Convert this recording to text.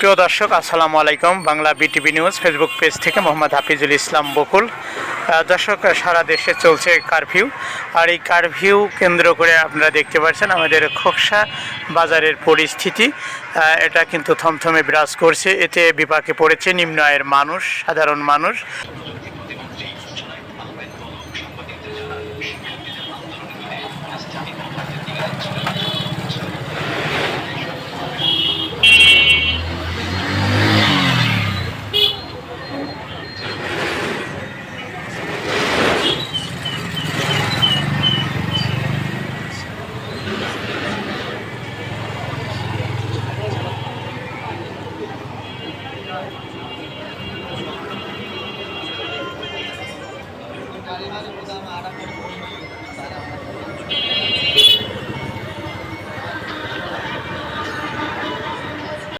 প্রিয় দর্শক, আসসালামু আলাইকুম। Bangla BTV news Facebook page থেকে মোহাম্মদ হাফিজুল ইসলাম বকুল। দর্শক, সারা দেশে চলছে কারফিউ। আর এই কারফিউ কেন্দ্র করে আপনারা দেখতে পাচ্ছেন আমাদের খোকসা বাজারের পরিস্থিতি। এটা কিন্তু থমথমে বিরাজ করছে। এতে বিপাকে পড়েছে নিম্ন আয়ের মানুষ, সাধারণ মানুষ। Gracias.